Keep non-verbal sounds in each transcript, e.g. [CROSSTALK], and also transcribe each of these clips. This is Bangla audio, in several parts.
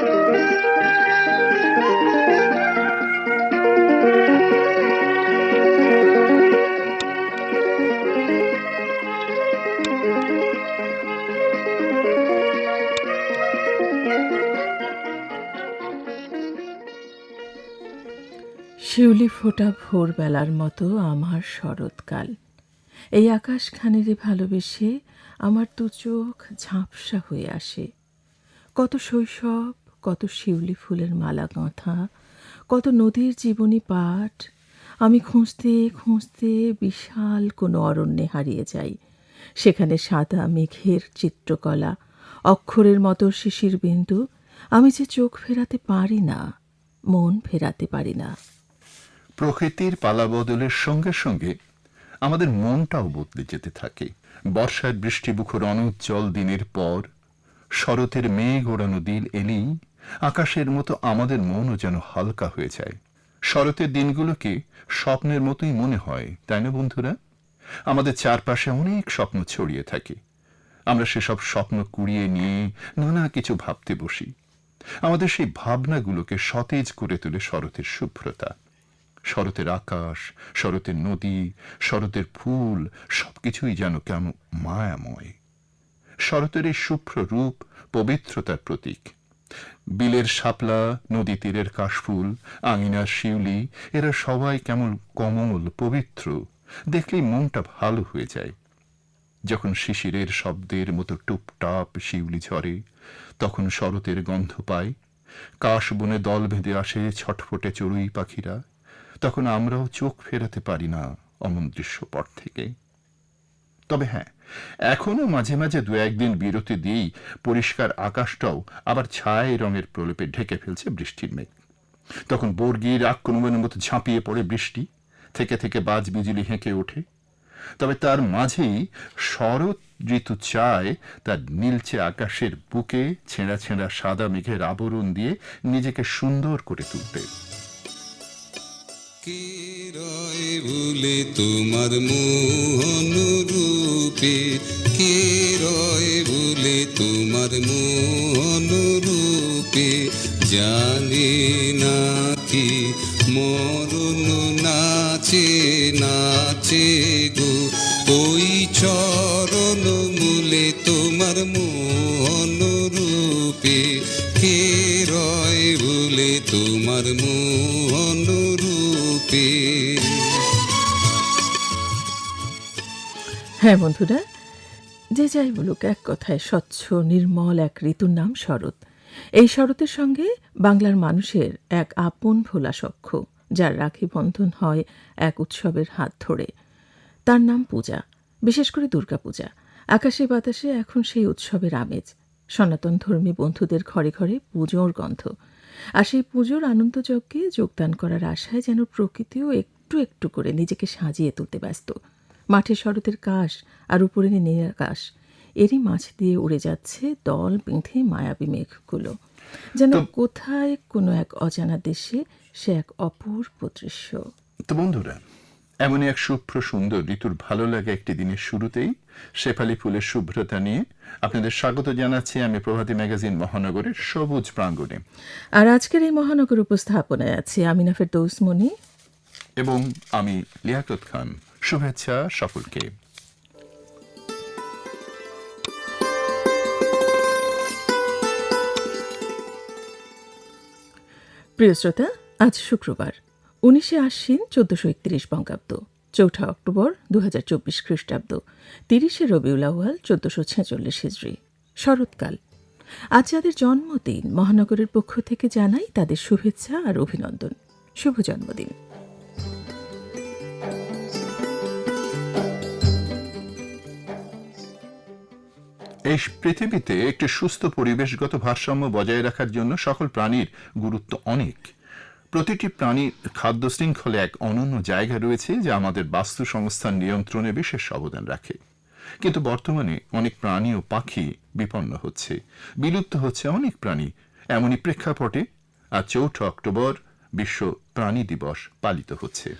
শিউলি ফোটা ভোরবেলার মতো আমার শরৎকাল। এই আকাশখানেরে ভালোবেসে আমার দু চোখ ঝাঁপসা হয়ে আসে। কত শৈশব কত শিউলি ফুলের মালা গাঁথা, কত নদীর জীবনী পাঠ। আমি খুঁজতে খুঁজতে বিশাল কোনো অরণ্যে হারিয়ে যাই। সেখানে সাদা মেঘের চিত্রকলা, অক্ষরের মতো শিশির বিন্দু। আমি যে চোখ ফেরাতে পারি না, মন ফেরাতে পারি না। প্রকৃতির পালা বদলের সঙ্গে সঙ্গে আমাদের মনটাও বদলে যেতে থাকে। বর্ষার বৃষ্টিমুখর অনুজ্জ্বল দিনের পর, শরতের মেঘ ওড়ানো দিন এলেই আকাশের মতো আমাদের মনও যেন হালকা হয়ে যায়। শরতের দিনগুলোকে স্বপ্নের মতোই মনে হয়, তাই না বন্ধুরা? আমাদের চারপাশে অনেক স্বপ্ন ছড়িয়ে থাকে। আমরা সেসব স্বপ্ন কুড়িয়ে নিয়ে নানা কিছু ভাবতে বসি। আমাদের সেই ভাবনাগুলোকে সতেজ করে তোলে শরতের শুভ্রতা। শরতের আকাশ, শরতের নদী, শরতের ফুল, সবকিছুই যেন কেমন মায়াময়। শরতের এই শুভ্র রূপ পবিত্রতার প্রতীক। বিলের শাপলা, নদী তীরের কাশফুল, আঙিনার শিউলি, এরা সবাই কেমন কমল, পবিত্র। দেখলেই মনটা ভালো হয়ে যায়। যখন শিশিরের শব্দের মতো টুপটাপ শিউলি ঝরে, তখন শরতের গন্ধ পায়। কাশ বনে দল বেঁধে আসে ছটফটে চড়ুই পাখিরা। তখন আমরাও চোখ ফেরাতে পারি না অমন দৃশ্যপট থেকে। তবে হ্যাঁ এখনও মাঝে মাঝে দু একদিন বিরতি দিয়েই পরিষ্কার আকাশটাও আবার ছায় রঙের প্রলেপে ঢেকে ফেলছে বৃষ্টির মেঘ। তখন বর্গির আক্রমণের মতো ঝাঁপিয়ে পড়ে বৃষ্টি, থেকে থেকে বাজ বিজুলি হেঁকে ওঠে। তবে তার মাঝেই শরৎ ঋতু চায় তার নীলচে আকাশের বুকে ছেঁড়া ছেঁড়া সাদা মেঘের আবরণ দিয়ে নিজেকে সুন্দর করে তুলতে। কে রয় ভুলে তোমার মোহন রূপে কে রয় ভুলে তোমার মোহন রূপে জানে না কি মরণ নাচে নাচে গো। ওই চরণ মূলে তোমার মোহন রূপে কে রয় ভুলে তোমার মোহন হ্যাঁ বন্ধুরা। যে যাই বলুক, এক কথায় স্বচ্ছ, নির্মল এক ঋতুর নাম শরৎ। এই শরতের সঙ্গে বাংলার মানুষের এক আপন ভোলা সখ্য, যার রাখি বন্ধন হয় এক উৎসবের হাত ধরে। তার নাম পূজা, বিশেষ করে দুর্গাপূজা আকাশে বাতাসে এখন সেই উৎসবের আমেজ। সনাতন ধর্মী বন্ধুদের ঘরে ঘরে পুজোর গন্ধ। আর সেই পুজোর আনন্দযজ্ঞে যোগদান করার আশায় যেন প্রকৃতিও একটু একটু করে নিজেকে সাজিয়ে তুলতে ব্যস্ত। মাঠে শরতের কাশ আর উপরে নীল আকাশ। এরই মাছ দিয়ে উড়ে যাচ্ছে দল বেঁধে মায়াবী মেঘগুলো। যেন কোথায় কোনো এক অজানা দেশে সে এক অপূর্ব দৃশ্য। তো বন্ধুরা এমনই এক শুভ্র সুন্দর ঋতুর ভালো লাগে একটি দিনের শুরুতেই শেফালি ফুলের শুভ্রতা নিয়ে আপনাদের স্বাগত জানাচ্ছি আমি প্রভাতী ম্যাগাজিন মহানগরের সবুজ প্রাঙ্গণে। আর আজকের এই মহানগর উপস্থাপনায় আছে আমিনা ফেরদৌসমণি এবং আমি লিয়াকত খান। শুভেচ্ছা সকলকে প্রিয় শ্রোতা, আজ শুক্রবার, উনিশে আশ্বিন চোদ্দশো একত্রিশ বঙ্গাব্দ, চৌঠা অক্টোবর দু হাজার চব্বিশ খ্রিস্টাব্দ, তিরিশে রবিউল আউয়াল চোদ্দশো ছেচল্লিশ হিজড়ি, শরৎকাল। আজ যাদের জন্মদিন মহানগরের পক্ষ থেকে জানাই তাদের শুভেচ্ছা আর অভিনন্দন। শুভ জন্মদিন। এই পৃথিবীতে একটি সুস্থ পরিবেশগত ভারসাম্য বজায় রাখার জন্য সকল প্রাণীর গুরুত্ব অনেক। প্রতিটি প্রাণীর খাদ্য শৃঙ্খলে এক অনন্য জায়গা রয়েছে যা আমাদের বাস্তু সংস্থান নিয়ন্ত্রণে বিশেষ অবদান রাখে। কিন্তু বর্তমানে অনেক প্রাণী ও পাখি বিপন্ন হচ্ছে। বিলুপ্ত হচ্ছে অনেক প্রাণী। এমনই প্রেক্ষাপটে আর চৌঠা অক্টোবর বিশ্ব প্রাণী দিবস পালিত হচ্ছে।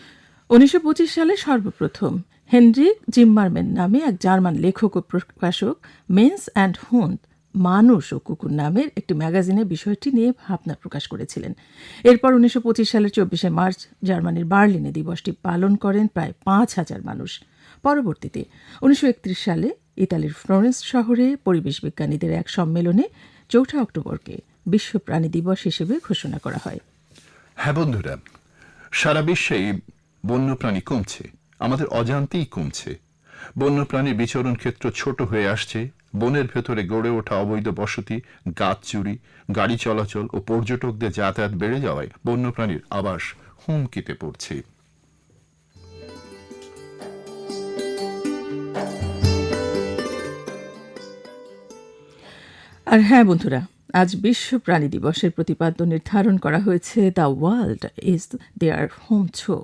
উনিশশো পঁচিশ সালে সর্বপ্রথম হেনরিক জিম্মারম্যান নামে এক জার্মান লেখক ও প্রকাশক, মেন্স অ্যান্ড হুন্দ মানুষ ও কুকুর নামের একটি ম্যাগাজিনে বিষয়টি নিয়ে ভাবনা প্রকাশ করেছিলেন। এরপর উনিশশো পঁচিশ সালের চব্বিশে মার্চ জার্মানির বার্লিনে দিবসটি পালন করেন প্রায় পাঁচ হাজার মানুষ। পরবর্তীতে উনিশশো একত্রিশ সালে ইতালির ফ্লোরেন্স শহরে পরিবেশ বিজ্ঞানীদের এক সম্মেলনে চৌঠা অক্টোবরকে বিশ্ব প্রাণী দিবস হিসেবে ঘোষণা করা হয়। হ্যাঁ বন্ধুরা, সারা বিশ্বেই বন্যপ্রাণী কমছে। আমাদের অজান্তেই কমছে। বন্যপ্রাণীর বিচরণ ক্ষেত্র ছোট হয়ে আসছে। বনের ভেতরে গড়ে ওঠা অবৈধ বসতি, গাছ চুরি, গাড়ি চলাচল ও পর্যটকদের যাতায়াত বেড়ে যাওয়ায় বন্যপ্রাণীর আবাস হুমকিতে পড়ছে। আর হ্যাঁ বন্ধুরা, আজ বিশ্ব প্রাণী দিবসের প্রতিপাদ্য নির্ধারণ করা হয়েছে the world is their home ছো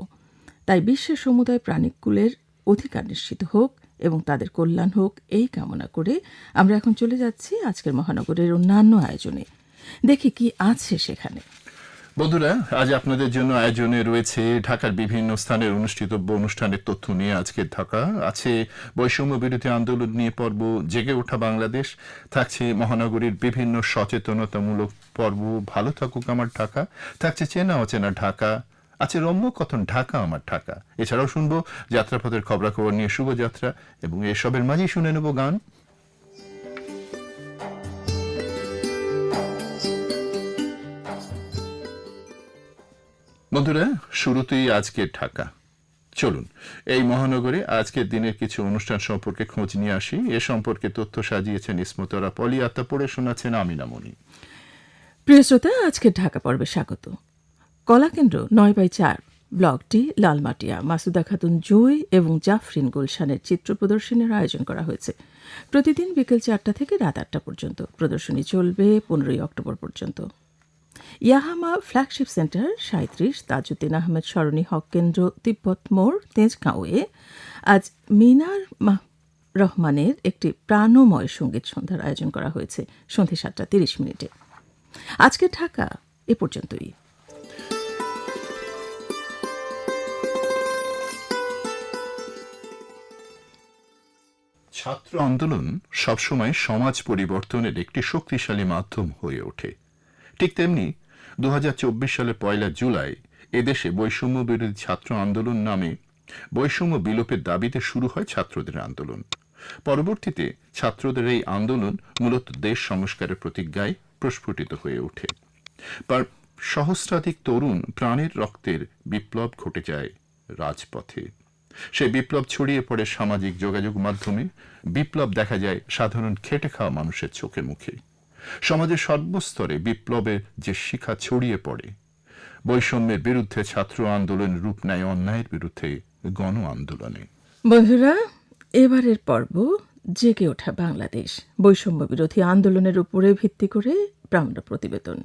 তাই বিশ্বের সমুদায় প্রাণীকুলের অধিকার নিশ্চিত হোক এবং তাদের কল্যাণ হোক, এই কামনা করে আমরা এখন চলে যাচ্ছি আজকের মহানগরের অন্যান্য আয়োজনে। দেখি কি আছে সেখানে। বন্ধুরা, আজ আপনাদের জন্য আয়োজনে রয়েছে ঢাকার বিভিন্ন স্থানের অনুষ্ঠিতব্য অনুষ্ঠানের তথ্য নিয়ে আজকে ঢাকা। আছে বৈষম্য বিরোধী আন্দোলন নিয়ে পর্ব, জেগে ওঠা বাংলাদেশ। থাকছে মহানগরীর বিভিন্ন সচেতনতামূলক পর্ব। ভালো থাকুক আমার ঢাকা। থাকছে চেনা অচেনা ঢাকা। আছে রম্য কথন, ঢাকা আমার ঢাকা। এছাড়াও শুনব যাত্রাপথের খবরাখবর নিয়ে শুভযাত্রা এবং এসবের মাঝেই শুনে নেব গান। বন্ধুরা, শুরুতেই আজকের ঢাকা। চলুন, এই মহানগরে আজকের দিনের কিছু অনুষ্ঠান সম্পর্কে খোঁজ নিয়ে আসি। এ সম্পর্কে তথ্য সাজিয়েছেন ইসমতরা পলি আত্মা পড়ে শোনাচ্ছেন আমিনামণি প্রিয় শ্রোতা, আজকের ঢাকা পর্বে স্বাগত। কলাকেন্দ্র নয় বাই চার ব্লকটি লালমাটিয়া, মাসুদা খাতুন জুই এবং জাফরিন গুলশানের চিত্র প্রদর্শনীর আয়োজন করা হয়েছে। প্রতিদিন বিকেল চারটা থেকে রাত আটটা পর্যন্ত। প্রদর্শনী চলবে পনেরোই অক্টোবর পর্যন্ত। ইয়াহামা ফ্ল্যাগশিপ সেন্টার সাঁত্রিশ তাজউদ্দিন আহমেদ সরণি হক কেন্দ্র, তিব্বত মোড়, তেজগাঁওয়ে। আজ মিনার রহমানের একটি প্রাণময় সংগীত সন্ধ্যার আয়োজন করা হয়েছে সন্ধ্যে সাতটা তিরিশ মিনিটে। আজকে ঢাকা, এ পর্যন্তই। ছাত্র। আন্দোলন সবসময় সমাজ পরিবর্তনের একটি শক্তিশালী মাধ্যম হয়ে ওঠে। ঠিক তেমনি দু সালে পয়লা জুলাই এদেশে বৈষম্য বিরোধী ছাত্র আন্দোলন নামে বৈষম্য বিলোপের দাবিতে শুরু হয় ছাত্রদের আন্দোলন। পরবর্তীতে ছাত্রদের এই আন্দোলন মূলত দেশ সংস্কারের প্রতিজ্ঞায় প্রস্ফুটিত হয়ে ওঠে। সহস্রাধিক তরুণ প্রাণের রক্তের বিপ্লব ঘটে যায় রাজপথে। সেই বিপ্লব ছড়িয়ে পড়ে সামাজিক যোগাযোগ মাধ্যমে। বিপ্লব দেখা যায় সাধারণ খেটে খাওয়া মানুষের চোখে মুখে। সমাজের সর্বস্তরে বিপ্লবের যে শিখা ছড়িয়ে পড়ে, বৈষম্যের বিরুদ্ধে ছাত্র আন্দোলন রূপ নেয় অন্যায়ের বিরুদ্ধে গণ আন্দোলনে। বন্ধুরা, এবারের পর্ব জেগে ওঠা বাংলাদেশ। বৈষম্য বিরোধী আন্দোলনের উপরে ভিত্তি করে প্রামাণ্য প্রতিবেদন।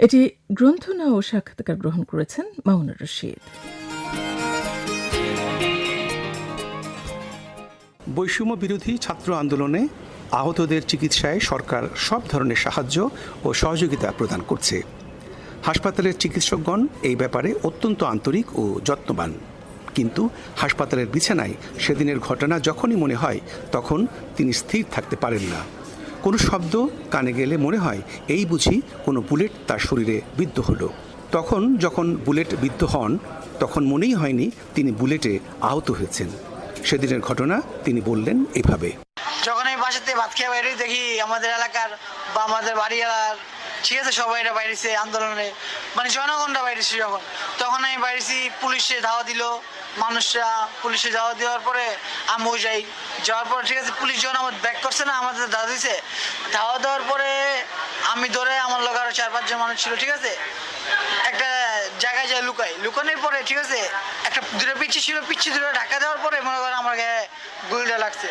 এটি গ্রন্থনা ও সাক্ষাৎকার গ্রহণ করেছেন মামুনুর রশিদ। বৈষম্য বিরোধী ছাত্র আন্দোলনে আহতদের চিকিৎসায় সরকার সব ধরনের সাহায্য ও সহযোগিতা প্রদান করছে। হাসপাতালের চিকিৎসকগণ এই ব্যাপারে অত্যন্ত আন্তরিক ও যত্নবান। কিন্তু হাসপাতালের বিছানায় সেদিনের ঘটনা যখনই মনে হয়, তখন তিনি স্থির থাকতে পারেন না। কোনো শব্দ কানে গেলে মনে হয়, এই বুঝি কোনো বুলেট তার শরীরে বিদ্ধ হলো। তখন যখন বুলেট বিদ্ধ হন, তখন মনেই হয়নি তিনি বুলেটে আহত হয়েছেন। সেদিনের ঘটনা তিনি বললেন এভাবে। যখন আমি বাসাতে ভাত খেয়ে বাইরে দেখি, আমাদের এলাকার বা আমাদের বাড়ি এলাকার ঠিক আছে, সবাই এটা বাইরেছে আন্দোলনে মানে জনগণরা বাইরেছে যখন, তখন আমি বাইরেছি পুলিশে ধাওয়া দিল। মানুষরা পুলিশে ধাওয়া দেওয়ার পরে আমিও যাই। যাওয়ার পরে ঠিক আছে পুলিশ যখন আমার ব্যাক করছে না, আমাদের ধাওয়া দিছে। ধাওয়া দেওয়ার পরে আমি ধরে আমার লোক আরও চার পাঁচজন মানুষ ছিল, ঠিক আছে? একটা জায়গায় যায় লুকাই। লুকানোর পরে, ঠিক আছে, একটা দূরে পিচ্ছি ছিল, পিচ্ছি দূরে ঢাকা দেওয়ার পরে মনে করেন আমার গায়ে গুলিটা লাগছে।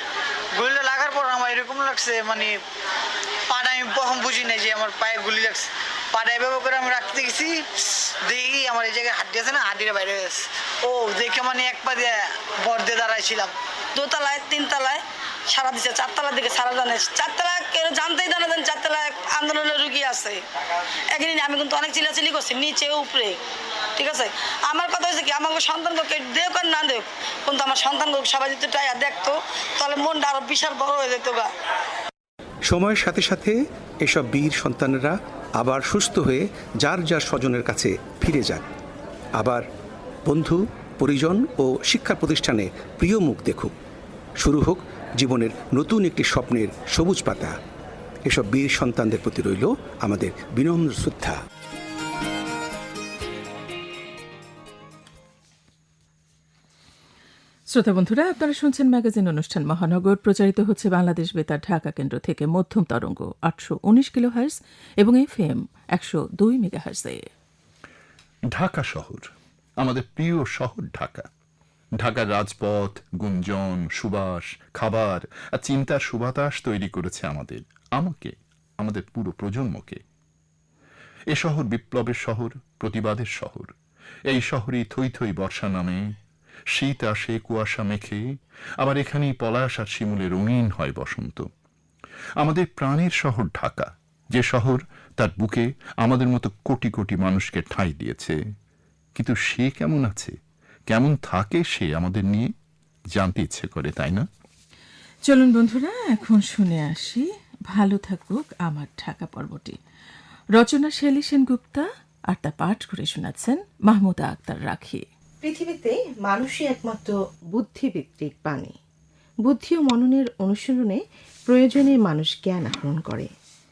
গুলিটা লাগার পর আমার এরকম লাগছে মানে পাটা আমি প্রথম বুঝি নাই যে আমার পায়ে গুলি লাগছে। পাটা এভাবে করে আমি রাখতে গেছি দেখি আমার এই জায়গায় হাড্ডি আছে না, হাড্ডিটা বাইরে গেছে। ও, দেখে মানে এক পা দিয়ে বর দিয়ে দাঁড়াইছিলাম দোতলায়, তিনতলায় সারা দিচ্ছে চারতলার দিকে সারা জানে। চারতলা কেউ জানতেই জানে দেন চারতলায় আন্দোলনের রুগী আছে। একদিন আমি কিন্তু অনেক চিলাচিলি করছি, নিচে, উপরে। ঠিক আছে? আমার কথা হচ্ছে কি, আমাকে সন্তানকে দেখ আর না দেখ কিন্তু আমার সন্তানকে সবাই যদি টাইয়া দেখতো, তাহলে মনটা আরও বিশাল বড় হয়ে যেত গা। সময়ের সাথে সাথে এসব বীর সন্তানেরা আবার সুস্থ হয়ে যার যার স্বজনের কাছে ফিরে যাক আবার বন্ধু, পরিজন ও শিক্ষা প্রতিষ্ঠানে প্রিয় মুখ দেখুক। শুরু হোক জীবনের নতুন একটি স্বপ্নের সবুজ পাতা। এসব বীর সন্তানদের প্রতি রইল আমাদের বিনম্র শ্রদ্ধা। শ্রোতা বন্ধুরা আপনারা শুনছেন ম্যাগাজিন অনুষ্ঠান মহানগর। প্রচারিত হচ্ছে বাংলাদেশ বেতার ঢাকা কেন্দ্র থেকে মধ্যম তরঙ্গ আটশো উনিশ কিলো হার্স এবং এফ এম একশো দুই মেগা হার্সে ঢাকা শহর আমাদের প্রিয় শহর ঢাকা। ঢাকার রাজপথ, গুঞ্জন, সুবাস, খাবার আর চিন্তার সুবাতাস তৈরি করেছে আমাদের, আমাকে, আমাদের পুরো প্রজন্মকে। এ শহর বিপ্লবের শহর, প্রতিবাদের শহর। এই শহরই থই থই বর্ষা নামে, শীত আসে, কুয়াশা মেখে, আবার এখানেই পলাশ আর শিমুলে রঙিন হয় বসন্ত। আমাদের প্রাণের শহর ঢাকা, যে শহর তার বুকে আমাদের মতো কোটি কোটি মানুষকে ঠাঁই দিয়েছে। কিন্তু সে কেমন আছে? কেমন থাকে সে আমাদের নিয়ে জানতে ইচ্ছে করে তাই না? চলুন বন্ধুরা এখন শুনে আসি। ভালো থাকুক আমার ঢাকা পর্বটি। রচনা শেলি সেনগুপ্তা আর তা পাঠ করে শোনাচ্ছেন মাহমুদা আক্তার রাখি। পৃথিবীতে মানুষই একমাত্র বুদ্ধিভিত্তিক প্রাণী। বুদ্ধি ও মননের অনুশীলনে প্রয়োজনে মানুষ জ্ঞান আহরণ করে।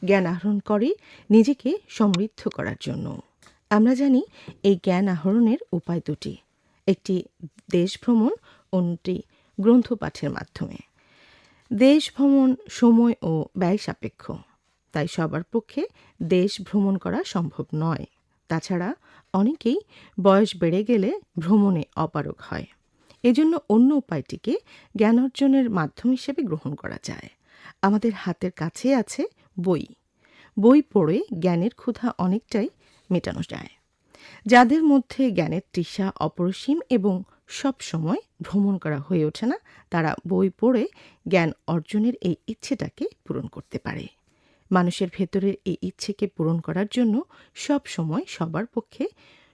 জ্ঞান আহরণ করে নিজেকে সমৃদ্ধ করার জন্য। আমরা জানি এই জ্ঞান আহরণের উপায় দুটি। একটি দেশ ভ্রমণ অন্যটি গ্রন্থ পাঠের মাধ্যমে। দেশ ভ্রমণ সময় ও ব্যয় সাপেক্ষ। তাই সবার পক্ষে দেশ ভ্রমণ করা সম্ভব নয়। তাছাড়া অনেকেই বয়স বেড়ে গেলে ভ্রমণে অপারগ হয়। এজন্য অন্য উপায়টিকে জ্ঞান অর্জনের মাধ্যম হিসেবে গ্রহণ করা যায়। আমাদের হাতের কাছে আছে বই। বই পড়ে জ্ঞানের ক্ষুধা অনেকটাই মেটানো যায়। যাদের মধ্যে জ্ঞানের তৃষা অপরিসীম এবং সব সময় ভ্রমণ করা হয়ে ওঠে না, তারা বই পড়ে জ্ঞান অর্জনের এই ইচ্ছেটাকে পূরণ করতে পারে। মানুষের ভেতরের এই ইচ্ছেকে পূরণ করার জন্য সব সময় সবার পক্ষে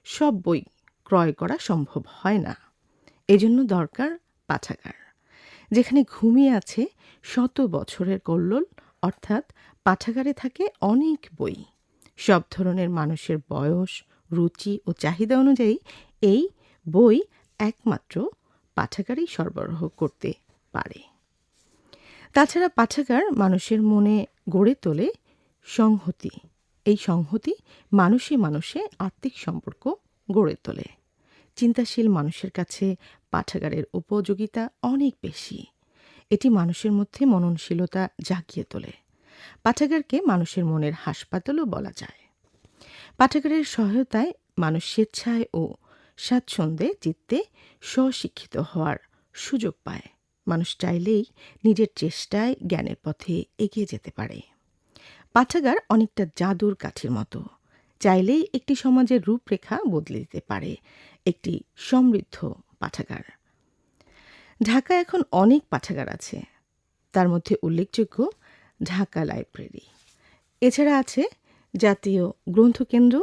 সব বই ক্রয় করা সম্ভব হয় না। এজন্য দরকার পাঠাগার, যেখানে ঘুমিয়ে আছে শত বছরের কল্লোল, অর্থাৎ পাঠাগারে থাকে অনেক বই। সব ধরনের মানুষের বয়স রুচি ও চাহিদা অনুযায়ী এই বই একমাত্র পাঠাগারেই সরবরাহ করতে পারে। তাছাড়া পাঠাগার মানুষের মনে গড়ে তোলে সংহতি। এই সংহতি মানুষে মানুষে আত্মিক সম্পর্ক গড়ে তোলে। চিন্তাশীল মানুষের কাছে পাঠাগারের উপযোগিতা অনেক বেশি। এটি মানুষের মধ্যে মননশীলতা জাগিয়ে তোলে। পাঠাগারকে মানুষের মনের হাসপাতালও বলা যায়। পাঠাগারের সহায়তায় মানুষ স্বেচ্ছায় ও স্বাচ্ছন্দ্যে চিত্তে স্বশিক্ষিত হওয়ার সুযোগ পায়। মানুষ চাইলেই নিজের চেষ্টায় জ্ঞানের পথে এগিয়ে যেতে পারে। পাঠাগার অনেকটা জাদুর কাঠির মতো। চাইলেই একটি সমাজের রূপরেখা বদলে দিতে পারে একটি সমৃদ্ধ পাঠাগার ঢাকা এখন অনেক পাঠাগার আছে। তার মধ্যে উল্লেখযোগ্য ঢাকা লাইব্রেরি। এছাড়া আছে জাতীয় গ্রন্থকেন্দ্র,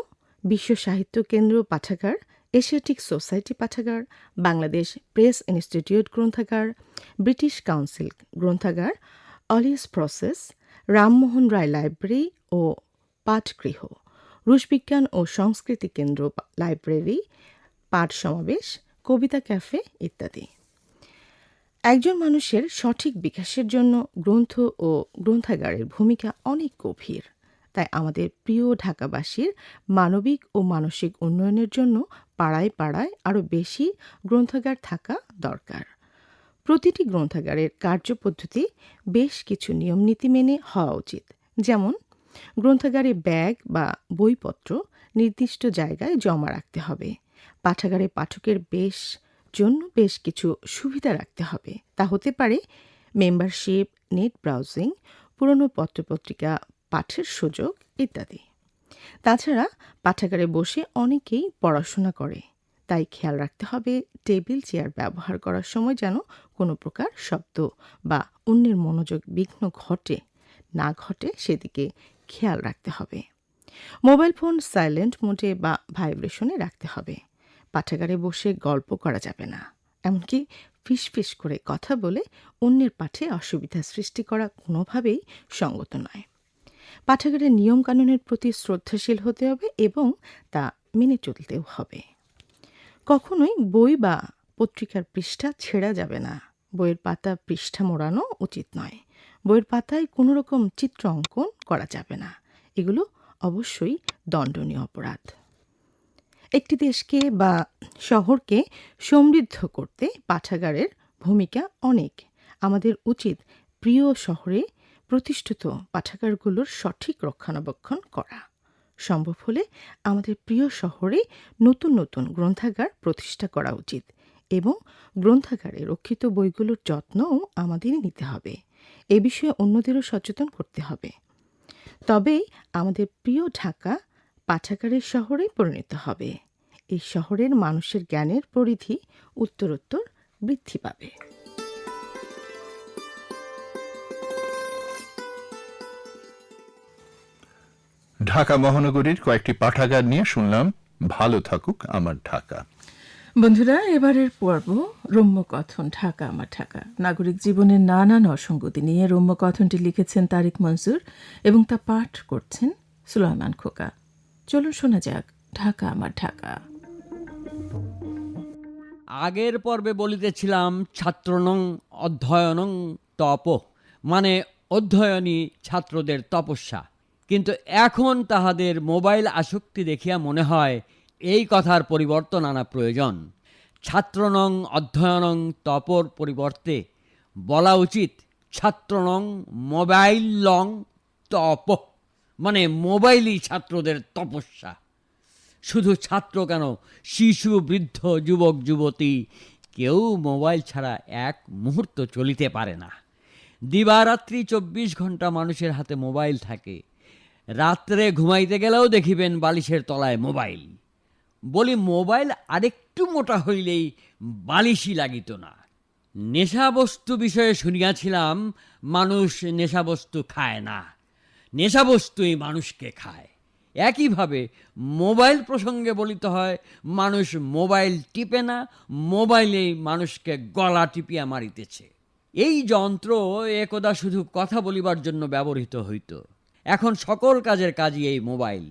বিশ্ব সাহিত্য কেন্দ্র পাঠাগার, এশিয়াটিক সোসাইটি পাঠাগার, বাংলাদেশ প্রেস ইনস্টিটিউট গ্রন্থাগার, ব্রিটিশ কাউন্সিল গ্রন্থাগার, Alliance Francaise, Rammohan Roy library ও পাঠগৃহ রুশবিজ্ঞান ও সংস্কৃতি কেন্দ্র লাইব্রেরি, পাঠ সমাবেশ, কবিতা ক্যাফে ইত্যাদি। একজন মানুষের সঠিক বিকাশের জন্য গ্রন্থ ও গ্রন্থাগারের ভূমিকা অনেক গভীর। তাই আমাদের প্রিয় ঢাকাবাসীর মানবিক ও মানসিক উন্নয়নের জন্য পাড়ায় পাড়ায় আরও বেশি গ্রন্থাগার থাকা দরকার। প্রতিটি গ্রন্থাগারের কার্যপদ্ধতি বেশ কিছু নিয়মনীতি মেনে হওয়া উচিত। যেমন, গ্রন্থাগারে ব্যাগ বা বইপত্র নির্দিষ্ট জায়গায় জমা রাখতে হবে। পাঠাগারে পাঠকের বেশ জন্য বেশ কিছু সুবিধা রাখতে হবে। তা হতে পারে, মেম্বারশিপ, নেট ব্রাউজিং, পুরনো পত্রপত্রিকা পাঠের সুযোগ ইত্যাদি। তাছাড়া পাঠাগারে বসে অনেকেই পড়াশোনা করে। তাই খেয়াল রাখতে হবে টেবিল চেয়ার ব্যবহার করার সময় যেন কোনো প্রকার শব্দ বা অন্যের মনোযোগ বিঘ্ন ঘটে, না ঘটে সেদিকে খেয়াল রাখতে হবে। মোবাইল ফোন সাইলেন্ট মোডে বা ভাইব্রেশনে রাখতে হবে। পাঠাগারে বসে গল্প করা যাবে না, এমনকি ফিসফিস করে কথা বলে অন্যের পাঠে অসুবিধা সৃষ্টি করা কোনোভাবেই সঙ্গত নয়। পাঠাগারের নিয়মকানুনের প্রতি শ্রদ্ধাশীল হতে হবে এবং তা মেনে চলতেও হবে। কখনোই বই বা পত্রিকার পৃষ্ঠা ছেঁড়া যাবে না। বইয়ের পাতা পৃষ্ঠা মোড়ানো উচিত নয়। বইয়ের পাতায় কোনো রকম চিত্র অঙ্কন করা যাবে না। এগুলো অবশ্যই দণ্ডনীয় অপরাধ। একটি দেশকে বা শহরকে সমৃদ্ধ করতে পাঠাগারের ভূমিকা অনেক। আমাদের উচিত প্রিয় শহরে প্রতিষ্ঠিত পাঠাগারগুলোর সঠিক রক্ষণাবেক্ষণ করা। সম্ভব হলে আমাদের প্রিয় শহরে নতুন নতুন গ্রন্থাগার প্রতিষ্ঠা করা উচিত এবং গ্রন্থাগারে রক্ষিত বইগুলোর যত্নও আমাদেরই নিতে হবে। এ বিষয়ে অন্যদেরও সচেতন করতে হবে। তবেই আমাদের প্রিয় ঢাকা পাঠাগারের শহরে পরিণত হবে। এই শহরের মানুষের জ্ঞানের পরিধি উত্তরোত্তর বৃদ্ধি পাবে। ঢাকা মহানগরীর কয়েকটি পাঠাগার নিয়ে শুনলাম ভালো থাকুক আমার ঢাকা। বন্ধুরা এবারের পর্ব রম্যকথন ঢাকা আমার ঢাকা। নাগরিক জীবনের নানান অসঙ্গতি নিয়ে রম্যকথনটি লিখেছেন তারিক মনসুর এবং তা পাঠ করছেন সুলাইমান খোকা। চলুন শোনা যাক ঢাকা আমার ঢাকা। আগের পর্বে বলিতেছিলাম ছাত্রনং অধ্যয়নং তপ। মানে অধ্যয়নী ছাত্রদের তপস্যা। কিন্তু এখন তাহাদের মোবাইল আসক্তি দেখিয়া মনে হয় এই কথার পরিবর্তন আনা প্রয়োজন। ছাত্রনং অধ্যয়নং তপর পরিবর্তে বলা উচিত, ছাত্রনং মোবাইল লং তপ। মানে মোবাইলই ছাত্রদের তপস্যা। শুধু ছাত্র কেন? শিশু, বৃদ্ধ, যুবক, যুবতী, কেউ মোবাইল ছাড়া এক মুহূর্ত চলিতে পারে না। দিবারাত্রি চব্বিশ ঘণ্টা মানুষের হাতে মোবাইল থাকে। রাত্রে ঘুমাইতে গেলেও দেখিবেন বালিশের তলায় মোবাইল। বলি মোবাইল আরেকটু মোটা হইলেই বালিশই লাগিত না। নেশাবস্তু বিষয়ে শুনিয়াছিলাম, মানুষ নেশাবস্তু খায় না। নেশাবস্তুই মানুষকে খায়। একইভাবে মোবাইল প্রসঙ্গে বলিতে হয়, মানুষ মোবাইল টিপে না, মোবাইলেই মানুষকে গলা টিপিয়া মারিতেছে। এই যন্ত্র একদা শুধু কথা বলিবার জন্য ব্যবহৃত হইত। এখন সকল কাজের কাজই এই মোবাইল।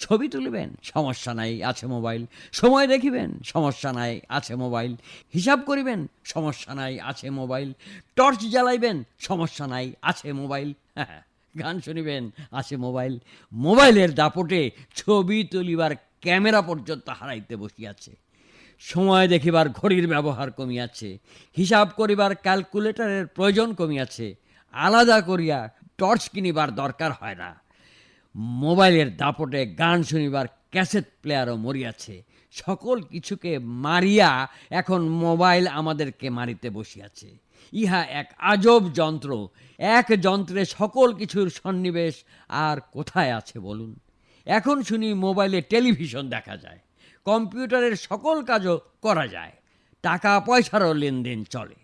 ছবি তুলিবেন, সমস্যা নাই, আছে মোবাইল। সময় দেখিবেন, সমস্যা নাই, আছে মোবাইল। হিসাব করিবেন, সমস্যা নাই, আছে মোবাইল। টর্চ জ্বালাইবেন, সমস্যা নাই, আছে মোবাইল। হ্যাঁ [LAUGHS] গান শুনিবেন, আছে মোবাইল। মোবাইলের দাপটে ছবি তুলিবার ক্যামেরা পর্যন্ত হারাইতে বসিয়াছে। সময় দেখিবার ঘড়ির ব্যবহার কমিয়াছে। হিসাব করিবার ক্যালকুলেটরের প্রয়োজন কমিয়াছে। আলাদা করিয়া টর্চ কিনিবার দরকার হয় না। মোবাইলের দাপটে গান শুনিবার ক্যাসেট প্লেয়ারও মরিয়াছে। সকল কিছুকে মারিয়া এখন মোবাইল আমাদেরকে মারিতে বসিয়াছে। ইহা এক আজব যন্ত্র। এক যন্ত্রে সকল কিছুর সন্নিবেশ আর কোথায় আছে বলুন? এখন শুনি মোবাইলে টেলিভিশন দেখা যায়। কম্পিউটারের সকল কাজও করা যায়। টাকা পয়সারও লেনদেন চলে।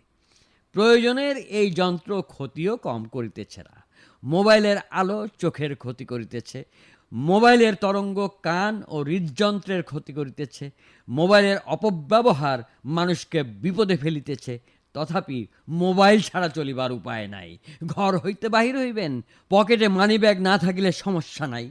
প্রয়োজনের এই যন্ত্র ক্ষতিও কম করিতেছে না। মোবাইলের আলো চোখের ক্ষতি করিতেছে, মোবাইলের তরঙ্গ কান ও হৃদযন্ত্রের ক্ষতি করিতেছে, মোবাইলের অপব্যবহার মানুষকে বিপদে ফেলিতেছে, তথাপি মোবাইল ছাড়া চলিবার উপায় নাই। ঘর হইতে বাহির হইবেন, পকেটে মানিব্যাগ না থাকিলে সমস্যা নাই।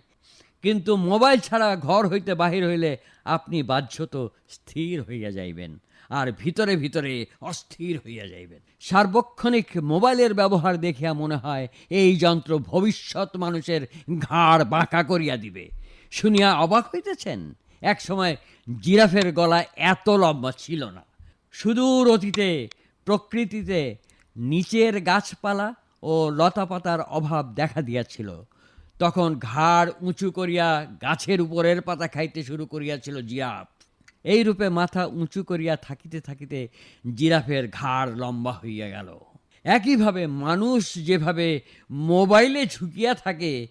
কিন্তু মোবাইল ছাড়া ঘর হইতে বাহির হইলে আপনি বাহ্যত স্থির হইয়া যাইবেন। আর ভিতরে ভিতরে অস্থির হইয়া যাইবেন। সার্বক্ষণিক মোবাইলের ব্যবহার দেখিয়া মনে হয় এই যন্ত্র ভবিষ্যৎ মানুষের ঘাড় বাঁকা করিয়া দিবে। শুনিয়া অবাক হইতেছেন, এক সময় জিরাফের গলা এত লম্বা ছিল না। সুদূর অতীতে, প্রকৃতিতে নিচের গাছপালা ও লতাপাতার অভাব দেখা দিয়াছিল। তখন ঘাড় উঁচু করিয়া গাছের উপরের পাতা খাইতে শুরু করিয়াছিল জিরাফ। এই রূপে মাথা উঁচু করিয়া থাকিতে থাকিতে জিরাফের ঘাড় লম্বা হইয়া গেল। একইভাবে মানুষ যেভাবে মোবাইলে ঝুঁকিয়া থাকে,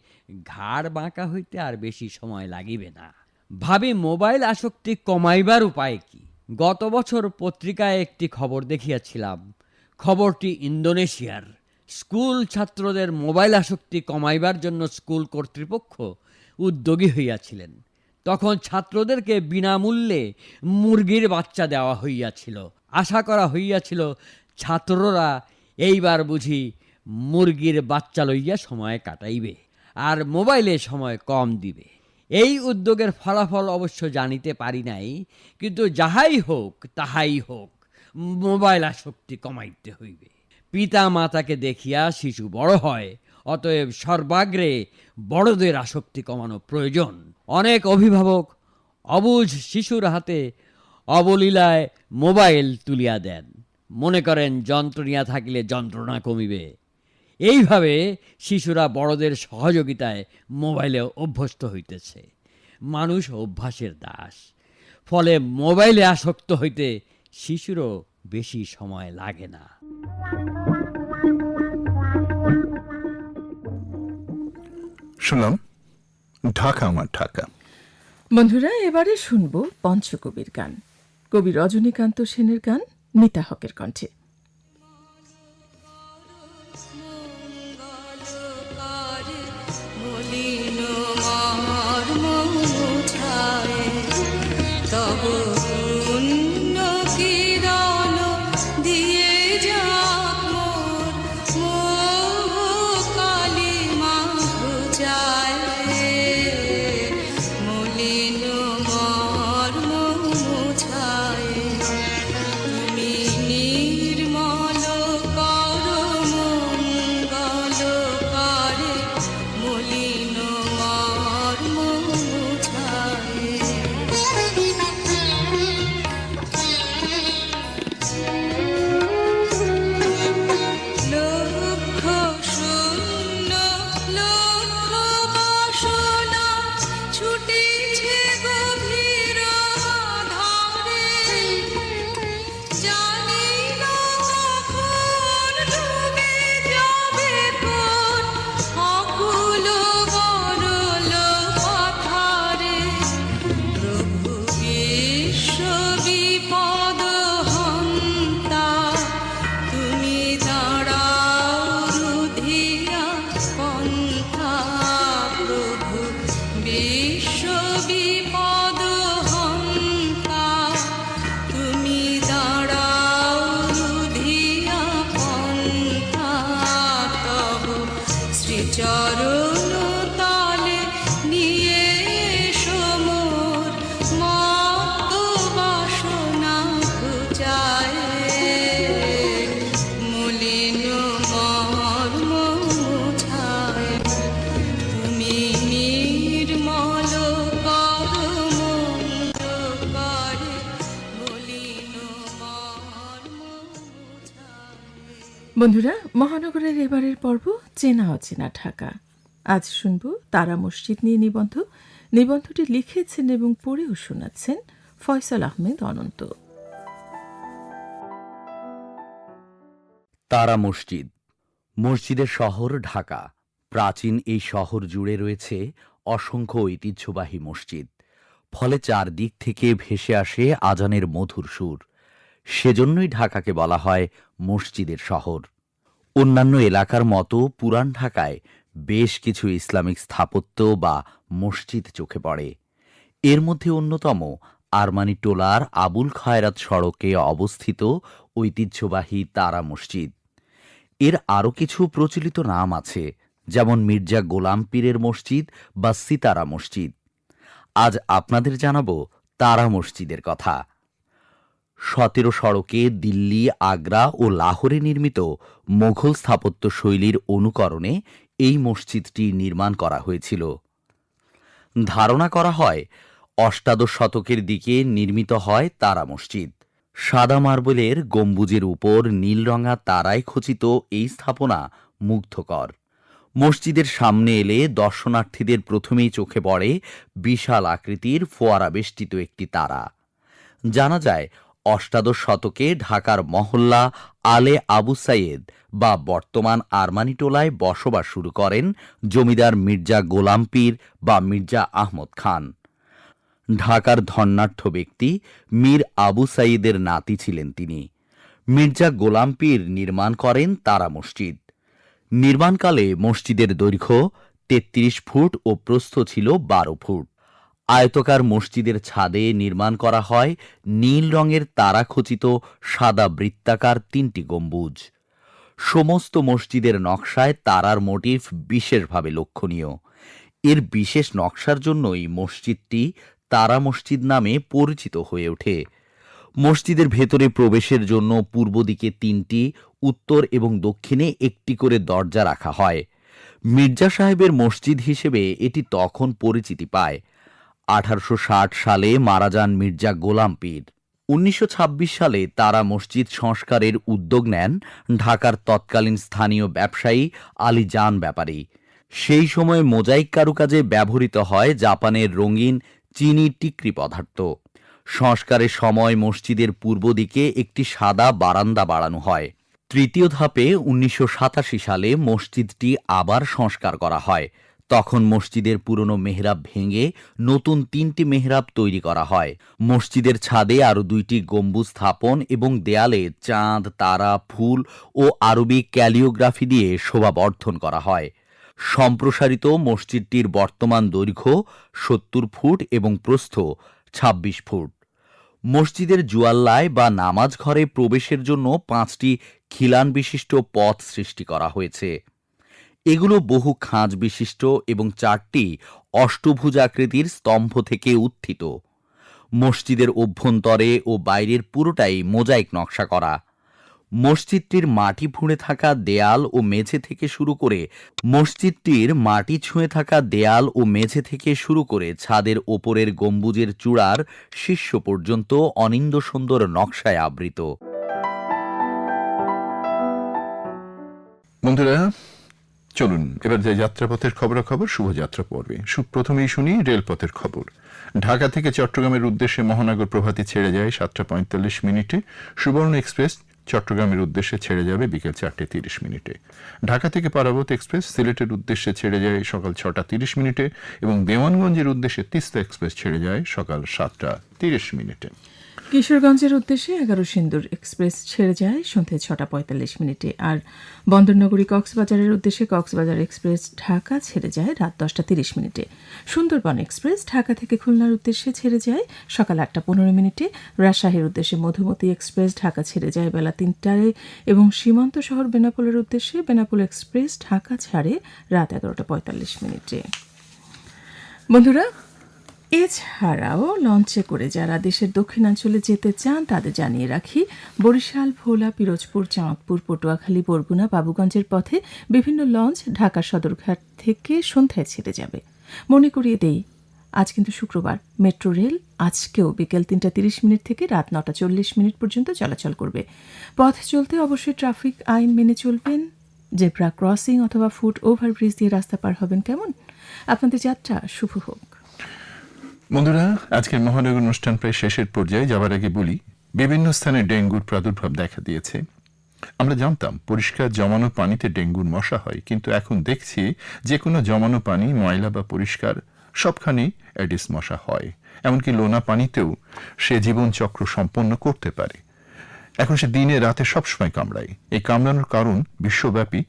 ঘাড় বাঁকা হইতে আর বেশি সময় লাগিবে না। ভাবি, মোবাইল আসক্তি কমাইবার উপায় কি? গত বছর পত্রিকায় একটি খবর দেখিয়াছিলাম। খবরটি ইন্দোনেশিয়ার। স্কুল ছাত্রদের মোবাইল আসক্তি কমাইবার জন্য স্কুল কর্তৃপক্ষ উদ্যোগী হইয়াছিলেন। তখন ছাত্রদেরকে বিনামূল্যে মুরগির বাচ্চা দেওয়া হইয়াছিল। আশা করা হইয়াছিল, ছাত্ররা এইবার বুঝি মুরগির বাচ্চা লইয়া সময় কাটাইবে আর মোবাইলে সময় কম দিবে। এই উদ্যোগের ফলাফল অবশ্য জানিতে পারি নাই, কিন্তু যাহাই হোক, তাহাই হোক, মোবাইল আসক্তি কমাইতে হইবে। পিতা মাতাকে দেখিয়া শিশু বড় হয়, অতএব সর্বাগ্রে বড়দের আসক্তি কমানো প্রয়োজন। অনেক অভিভাবক অবুঝ শিশুর হাতে অবলীলায় মোবাইল তুলিয়া দেন। মনে করেন যন্ত্রণিয়া থাকিলে যন্ত্রণা কমিবে। এইভাবে শিশুরা বড়দের সহযোগিতায় মোবাইলে অভ্যস্ত হইতেছে। মানুষ অভ্যাসের দাস। ফলে মোবাইলে আসক্ত হইতে শিশুরও বেশি সময় লাগে না। শুনলাম ঢাকা, আমার ঢাকা। বন্ধুরা, এবারে শুনব পঞ্চকবির গান। কবি রজনীকান্ত সেনের গান মিতা হকের কণ্ঠে। বন্ধুরা, মহানগরের এবারের পর্ব চেনা অচেনা ঢাকা। আজ শুনব তারা মসজিদ নিয়ে নিবন্ধ। নিবন্ধটি লিখেছেন এবং পড়েও শোনাচ্ছেন ফয়সাল আহমেদ অনন্ত। তারা মসজিদ, মসজিদের শহর ঢাকা। প্রাচীন এই শহর জুড়ে রয়েছে অসংখ্য ঐতিহ্যবাহী মসজিদ। ফলে চারদিক থেকে ভেসে আসে আজানের মধুর সুর। সেজন্যই ঢাকাকে বলা হয় মসজিদের শহর। অন্যান্য এলাকার মতো পুরান ঢাকায় বেশ কিছু ইসলামিক স্থাপত্য বা মসজিদ চোখে পড়ে। এর মধ্যে অন্যতম আরমানি টোলার আবুল খায়রাত সড়কে অবস্থিত ঐতিহ্যবাহী তারা মসজিদ। এর আরও কিছু প্রচলিত নাম আছে, যেমন মির্জা গোলাম পীরের মসজিদ বা সিতারা মসজিদ। আজ আপনাদের জানাব তারা মসজিদের কথা। সতেরো সড়কে দিল্লি, আগ্রা ও লাহোরে নির্মিত মোঘল স্থাপত্য শৈলীর অনুকরণে এই মসজিদটি নির্মাণ করা হয়েছিল। ধারণা করা হয়, অষ্টাদশ শতকের দিকে নির্মিত হয় তারা মসজিদ। সাদা মার্বেলের গম্বুজের উপর নীলরঙা তারায় খচিত এই স্থাপনা মুগ্ধকর। মসজিদের সামনে এলে দর্শনার্থীদের প্রথমেই চোখে পড়ে বিশাল আকৃতির ফোয়ারা বেষ্টিত একটি তারা। জানা যায় অষ্টাদশ শতকে ঢাকার মহল্লা আলে আবু সাইয়েদ বা বর্তমান আরমানিটোলায় বসবাস শুরু করেন জমিদার মির্জা গোলাম পীর বা মির্জা আহমদ খান। ঢাকার ধন্যাঢ্য ব্যক্তি মীর আবু সাইদের নাতি ছিলেন তিনি। মির্জা গোলাম পীর নির্মাণ করেন তারা মসজিদ। নির্মাণকালে মসজিদের দৈর্ঘ্য তেত্রিশ ফুট ও প্রস্থ ছিল বারো ফুট। আয়তকার মসজিদের ছাদে নির্মাণ করা হয় নীল রঙের তারাখচিত সাদা বৃত্তাকার তিনটি গম্বুজ। সমস্ত মসজিদের নকশায় তারার মোটিফ বিশেষভাবে লক্ষণীয়। এর বিশেষ নকশার জন্যই মসজিদটি তারা মসজিদ নামে পরিচিত হয়ে ওঠে। মসজিদের ভেতরে প্রবেশের জন্য পূর্ব দিকে তিনটি, উত্তর এবং দক্ষিণে একটি করে দরজা রাখা হয়। মির্জা সাহেবের মসজিদ হিসেবে এটি তখন পরিচিতি পায়। আঠারোশো ষাট সালে মারা যান মির্জা গোলাম পীর। উনিশশো ছাব্বিশ সালে তারা মসজিদ সংস্কারের উদ্যোগ নেন ঢাকার তৎকালীন স্থানীয় ব্যবসায়ী আলী জান ব্যাপারী। সেই সময়ে মোজাইক কারুকাজে ব্যবহৃত হয় জাপানের রঙিন চিনি টিকরি পদার্থ। সংস্কারের সময় মসজিদের পূর্ব দিকে একটি সাদা বারান্দা বাড়ানো হয়। তৃতীয় ধাপে উনিশশো সাতাশি সালে মসজিদটি আবার সংস্কার করা হয়। তখন মসজিদের পুরনো মেহরাব ভেঙে নতুন তিনটি মেহরাব তৈরি করা হয়। মসজিদের ছাদে আরও দুইটি গম্বুজ স্থাপন এবং দেয়ালে চাঁদ, তারা, ফুল ও আরবি ক্যালিওগ্রাফি দিয়ে শোভাবর্ধন করা হয়। সম্প্রসারিত মসজিদটির বর্তমান দৈর্ঘ্য সত্তর ফুট এবং প্রস্থ ২৬ ফুট। মসজিদের জুয়াল্লায় বা নামাজ ঘরে প্রবেশের জন্য পাঁচটি খিলান বিশিষ্ট পথ সৃষ্টি করা হয়েছে। এগুলো বহু খাঁজ বিশিষ্ট এবং চারটি অষ্টভুজাকৃতির স্তম্ভ থেকে উত্থিত। মসজিদের অভ্যন্তরে ও বাইরের পুরোটাই মোজাইক নকশা করা। মসজিদটির মাটি ফুঁড়ে থাকা দেয়াল ও মেঝে থেকে শুরু করে মসজিদটির মাটি ছুঁয়ে থাকা দেয়াল ও মেঝে থেকে শুরু করে ছাদের ওপরের গম্বুজের চূড়ার শীর্ষ পর্যন্ত অনিন্দ সুন্দর নকশায় আবৃত। বন্ধুরা চলুন। এবার যে যাত্রাপথের খবরাখবর, শুভযাত্রা পর্বে। সু- প্রথমেই শুনি রেলপথের খবর। ঢাকা থেকে চট্টগ্রামের উদ্দেশ্যে মহানগর প্রভাতী ছেড়ে যায় সাতটা পঁয়তাল্লিশ মিনিটে। সুবর্ণ এক্সপ্রেস চট্টগ্রামের উদ্দেশ্যে ছেড়ে যাবে বিকেল চারটে তিরিশ মিনিটে। ঢাকা থেকে পারাবত এক্সপ্রেস সিলেটের উদ্দেশ্যে ছেড়ে যায় সকাল ছটা তিরিশ মিনিটে এবং দেওয়ানগঞ্জের উদ্দেশ্যে তিস্তা এক্সপ্রেস ছেড়ে যায় সকাল সাতটা তিরিশ মিনিটে। কিশোরগঞ্জের উদ্দেশ্যে এগারো সিন্দুর এক্সপ্রেস ছেড়ে যায় সন্ধ্যে ছটা পঁয়তাল্লিশ মিনিটে। আর বন্দরনগরী কক্সবাজারের উদ্দেশ্যে কক্সবাজার এক্সপ্রেস ঢাকা ছেড়ে যায় রাত দশটা তিরিশ মিনিটে। সুন্দরবন এক্সপ্রেস ঢাকা থেকে খুলনার উদ্দেশ্যে ছেড়ে যায় সকাল আটটা পনেরো মিনিটে। রাজশাহীর উদ্দেশ্যে মধুমতি এক্সপ্রেস ঢাকা ছেড়ে যায় বেলা তিনটায়। এবং সীমান্ত শহর বেনাপোলের উদ্দেশ্যে বেনাপোল এক্সপ্রেস ঢাকা ছাড়ে রাত এগারোটা পঁয়তাল্লিশ মিনিটে। বন্ধুরা এছাড়াও লঞ্চে করে যারা দেশের দক্ষিণাঞ্চলে যেতে চান, তাদের জানিয়ে রাখি, বরিশাল, ভোলা, পিরোজপুর, চাঁদপুর, পটুয়াখালী, বরগুনা, বাবুগঞ্জের পথে বিভিন্ন লঞ্চ ঢাকা সদরঘাট থেকে সন্ধ্যায় ছেড়ে যাবে। মনে করিয়ে দেই, আজ কিন্তু শুক্রবার। মেট্রো রেল আজকেও বিকেল তিনটা তিরিশ মিনিট থেকে রাত নটা চল্লিশ মিনিট পর্যন্ত চলাচল করবে। পথ চলতে অবশ্যই ট্রাফিক আইন মেনে চলবেন। জেব্রা ক্রসিং অথবা ফুট ওভারব্রিজ দিয়ে রাস্তা পার হবেন কেমন? আপনাদের যাত্রা শুভ হোক। বন্ধুরা, আজকের মহানগর অনুষ্ঠান প্রায় শেষের পর্যায়ে যাবার আগে বলি, বিভিন্ন স্থানে ডেঙ্গুর প্রাদুর্ভাব দেখা দিয়েছে। আমরা জানতাম, পরিষ্কার জমানো পানিতে ডেঙ্গুর মশা হয়, কিন্তু এখন দেখছি যে কোনো জমানো পানি, ময়লা বা পরিষ্কার, সবখানেই অ্যাডিস মশা হয়। এমনকি লোনা পানিতেও সে জীবনচক্র সম্পন্ন করতে পারে। এখন সে দিনে রাতে সবসময় কামড়ায়। এই কামড়ানোর কারণ বিশ্বব্যাপী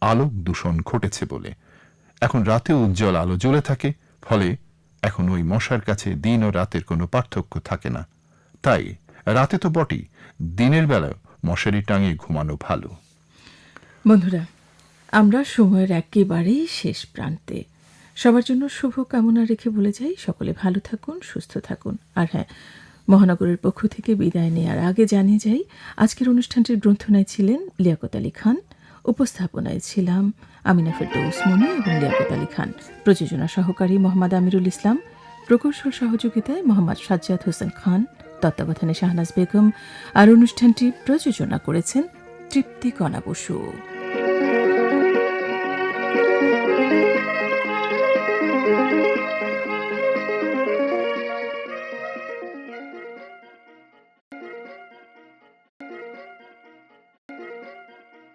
আলোক দূষণ ঘটেছে বলে। এখন রাতেও উজ্জ্বল আলো জ্বলে থাকে, ফলে এখন ওই মশার কাছে দিন ও রাতের কোনো পার্থক্য থাকে না। তাই, রাতে তো বটেই, দিনের বেলায় মশারি টাঙিয়ে ঘুমানো ভালো। বন্ধুরা, আমরা সময়ের একেবারেই শেষ প্রান্তে। সবার জন্য শুভ কামনা রেখে বলে যাই, সকলে ভালো থাকুন, সুস্থ থাকুন। আর হ্যাঁ মহানগরের পক্ষ থেকে বিদায় নেওয়ার আগে জানিয়ে যাই, আজকের অনুষ্ঠানটির গ্রন্থনায় ছিলেন লিয়াকত আলী খান। উপস্থাপনায় ছিলাম আমিনা ফেরদৌস মনি এবং লিয়াকত আলী খান। প্রযোজনা সহকারী মোহাম্মদ আমিরুল ইসলাম। প্রকৌশল সহযোগিতায় মোহাম্মদ সাজ্জাদ হোসেন খান। তত্ত্বাবধানে শাহনাজ বেগম। আর অনুষ্ঠানটি প্রযোজনা করেছেন তৃপ্তি কণা বসু।